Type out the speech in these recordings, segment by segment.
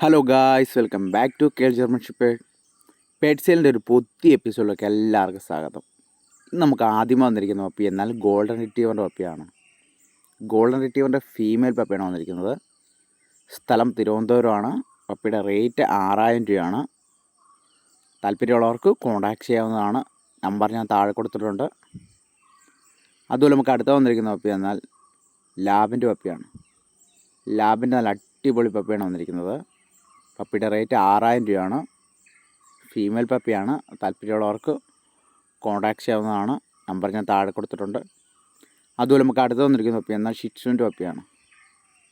Hello guys welcome back to curl ജർമൻഷിപ്പ് shepherd സെയിലിന്റെ ഒരു പുതിയ എപ്പിസോഡിലേക്ക് എല്ലാവർക്കും സ്വാഗതം. നമുക്ക് ആദ്യം വന്നിരിക്കുന്ന പപ്പി എന്നാൽ ഗോൾഡൻ റിറ്റീവറിന്റെ പപ്പിയാണ് ഗോൾഡൻ റിറ്റീവറിന്റെ ഫീമെയിൽ പപ്പിയാണ് വന്നിരിക്കുന്നത്. സ്ഥലം തിരുവനന്തപുരമാണ്. പപ്പിയുടെ റേറ്റ് ആറായിരം രൂപയാണ്. താല്പര്യമുള്ളവർക്ക് കോൺടാക്ട് ചെയ്യാവുന്നതാണ്. നമ്പർ ഞാൻ താഴെ കൊടുത്തിട്ടുണ്ട്. അതുപോലെ നമുക്ക് അടുത്ത വന്നിരിക്കുന്ന പപ്പി എന്നാൽ ലാബിന്റെ പപ്പിയാണ് ലാബിന്റെ നല്ല അടിപൊളി പപ്പിയാണ് വന്നിരിക്കുന്നത്. പപ്പിയുടെ റേറ്റ് ആറായിരം രൂപയാണ്. ഫീമെയിൽ പപ്പിയാണ്. താല്പര്യമുള്ളവർക്ക് കോൺടാക്ട് ചെയ്യാവുന്നതാണ്. നമ്പർ ഞാൻ താഴെ കൊടുത്തിട്ടുണ്ട്. അതുപോലെ നമുക്ക് അടുത്ത് വന്നിരിക്കുന്ന പപ്പി എന്നാൽ ഷിറ്റ്സുവിന്റെ പപ്പിയാണ്.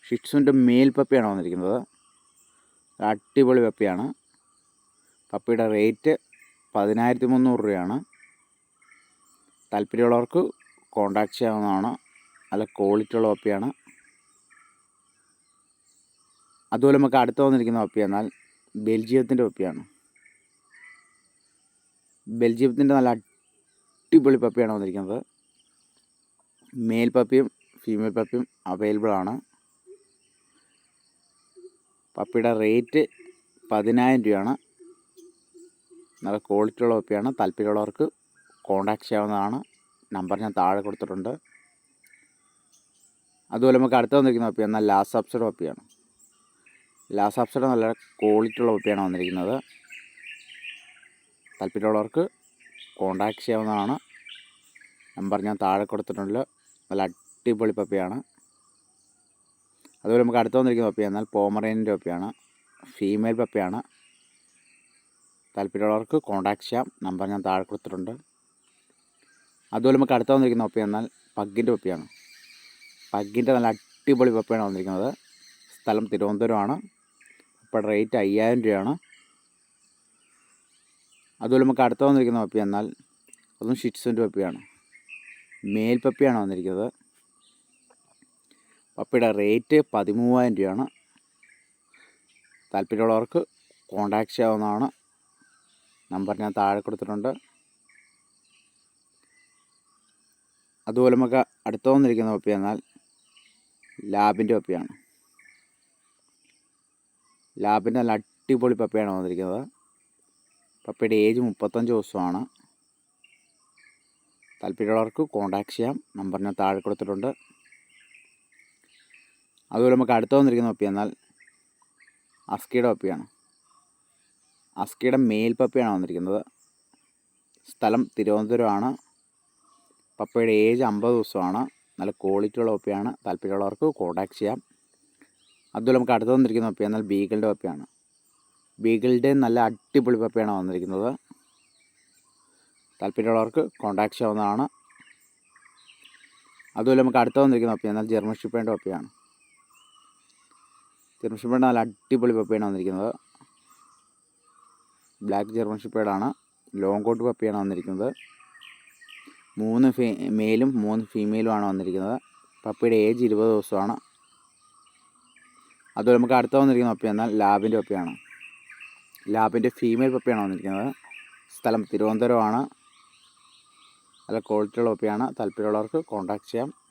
ഷിറ്റ്സുവിന്റെ മെയിൽ പപ്പിയാണ് വന്നിരിക്കുന്നത്. അടിപൊളി പപ്പിയാണ്. പപ്പിയുടെ റേറ്റ് പതിനായിരത്തി മുന്നൂറ് രൂപയാണ്. താല്പര്യമുള്ളവർക്ക് കോൺടാക്ട് ചെയ്യാവുന്നതാണ്. നല്ല ക്വാളിറ്റി ഉള്ള പപ്പിയാണ്. അതുപോലെ നമുക്ക് അടുത്ത് വന്നിരിക്കുന്ന ഒപ്പി എന്നാൽ ബെൽജിയത്തിന്റെ ഒപ്പിയാണ്. ബെൽജിയത്തിന്റെ നല്ല അടിപൊളി പപ്പിയാണ് വന്നിരിക്കുന്നത്. മെയിൽ പപ്പിയും ഫീമെയിൽ പപ്പിയും അവൈലബിൾ ആണ്. പപ്പിയുടെ റേറ്റ് പതിനായിരം രൂപയാണ്. നല്ല ക്വാളിറ്റി ഉള്ള പപ്പിയാണ്. താല്പര്യമുള്ളവർക്ക് കോൺടാക്ട് ചെയ്യാവുന്നതാണ്. നമ്പർ ഞാൻ താഴെ കൊടുത്തിട്ടുണ്ട്. അതുപോലെ നമുക്ക് അടുത്ത് വന്നിരിക്കുന്ന പപ്പി എന്നാൽ ലാസ്റ്റ് സബ്സിഡ് പപ്പിയാണ് ലാസ്റ്റ് സബ്സിഡ് നല്ല ക്വാളിറ്റി ഉള്ള പപ്പിയാണ് വന്നിരിക്കുന്നത്. താല്പര്യമുള്ളവർക്ക് കോണ്ടാക്ട് ചെയ്യാവുന്നതാണ്. നമ്പർ ഞാൻ താഴെ കൊടുത്തിട്ടുണ്ട്. നല്ല അടിപൊളി പപ്പിയാണ്. അതുപോലെ നമുക്ക് അടുത്ത് വന്നിരിക്കുന്ന പപ്പി എന്നാൽ പോമറേനിന്റെ പപ്പിയാണ്. ഫീമെയിൽ പപ്പിയാണ്. താല്പര്യമുള്ളവർക്ക് കോണ്ടാക്ട് ചെയ്യാം. നമ്പർ ഞാൻ താഴെ കൊടുത്തിട്ടുണ്ട്. അതുപോലെ നമുക്ക് അടുത്ത് വന്നിരിക്കുന്ന പപ്പി എന്നാൽ പഗ്ഗിന്റെ പപ്പിയാണ്. പഗ്ഗിന്റെ നല്ല അടിപൊളി പപ്പിയാണ് വന്നിരിക്കുന്നത്. സ്ഥലം തിരുവനന്തപുരമാണ്. പപ്പിയുടെ റേറ്റ് അയ്യായിരം രൂപയാണ്. അതുപോലെ നമുക്ക് അടുത്ത വന്നിരിക്കുന്ന പപ്പി എന്നാൽ അതും ഷിറ്റ്സിന്റെ പപ്പിയാണ്. മേൽ പപ്പിയാണ് വന്നിരിക്കുന്നത്. പപ്പിയുടെ റേറ്റ് പതിമൂവായിരം രൂപയാണ്. താല്പര്യമുള്ളവർക്ക് കോണ്ടാക്ട് ചെയ്യാവുന്നതാണ്. നമ്പർ ഞാൻ താഴെ കൊടുത്തിട്ടുണ്ട്. അതുപോലെ നമുക്ക് അടുത്ത് വന്നിരിക്കുന്ന പപ്പി എന്നാൽ ലാബിന്റെ പപ്പിയാണ്. ലാബിന്റെ നല്ല അടിപൊളി പപ്പയാണ് വന്നിരിക്കുന്നത്. പപ്പയുടെ ഏജ് മുപ്പത്തഞ്ച് ദിവസമാണ്. താല്പര്യമുള്ളവർക്ക് കോണ്ടാക്ട് ചെയ്യാം. നമ്പർ ഞാൻ താഴെ കൊടുത്തിട്ടുണ്ട്. അതുപോലെ നമുക്ക് അടുത്ത് വന്നിരിക്കുന്ന പപ്പി എന്നാൽ അസ്കിയുടെ പപ്പിയാണ്. അസ്കിയുടെ മേൽ പപ്പിയാണ് വന്നിരിക്കുന്നത്. സ്ഥലം തിരുവനന്തപുരമാണ്. പപ്പയുടെ ഏജ് അമ്പത് ദിവസമാണ്. നല്ല ക്വാളിറ്റിയുള്ള പപ്പിയാണ്. താല്പര്യമുള്ളവർക്ക് കോണ്ടാക്ട് ചെയ്യാം. അതുപോലെ നമുക്ക് അടുത്ത് വന്നിരിക്കുന്ന പപ്പി എന്നാൽ ബീഗിളുടെ പപ്പിയാണ്. ബീഗിളുടെ നല്ല അടിപൊളി പപ്പിയാണ് വന്നിരിക്കുന്നത്. താല്പര്യമുള്ളവർക്ക് കോൺടാക്ട് ചെയ്യാവുന്നതാണ്. അതുപോലെ നമുക്ക് അടുത്ത് വന്നിരിക്കുന്ന പപ്പി എന്നാൽ ജർമ്മൻ പപ്പിയാണ്. ജർമ്മൻ നല്ല അടിപൊളി പപ്പിയാണ് വന്നിരിക്കുന്നത്. ബ്ലാക്ക് ജർമ്മൻ ലോങ് കോട്ട് പപ്പിയാണ് വന്നിരിക്കുന്നത്. മൂന്ന് ഫീ മെയിലും മൂന്ന് ഫീമെയിലുമാണ് വന്നിരിക്കുന്നത്. പപ്പിയുടെ ഏജ് ഇരുപത് ദിവസമാണ്. അതുപോലെ നമുക്ക് അടുത്ത വന്നിരിക്കുന്ന പപ്പി എന്നാൽ ലാബിന്റെ പപ്പിയാണ്? ലാബിന്റെ ഫീമെയിൽ പപ്പിയാണ് വന്നിരിക്കുന്നത്? സ്ഥലം തിരുവനന്തപുരമാണ്. നല്ല ക്വാളിറ്റിയുള്ള പപ്പിയാണ്. താല്പര്യമുള്ളവർക്ക് കോൺടാക്ട് ചെയ്യാം.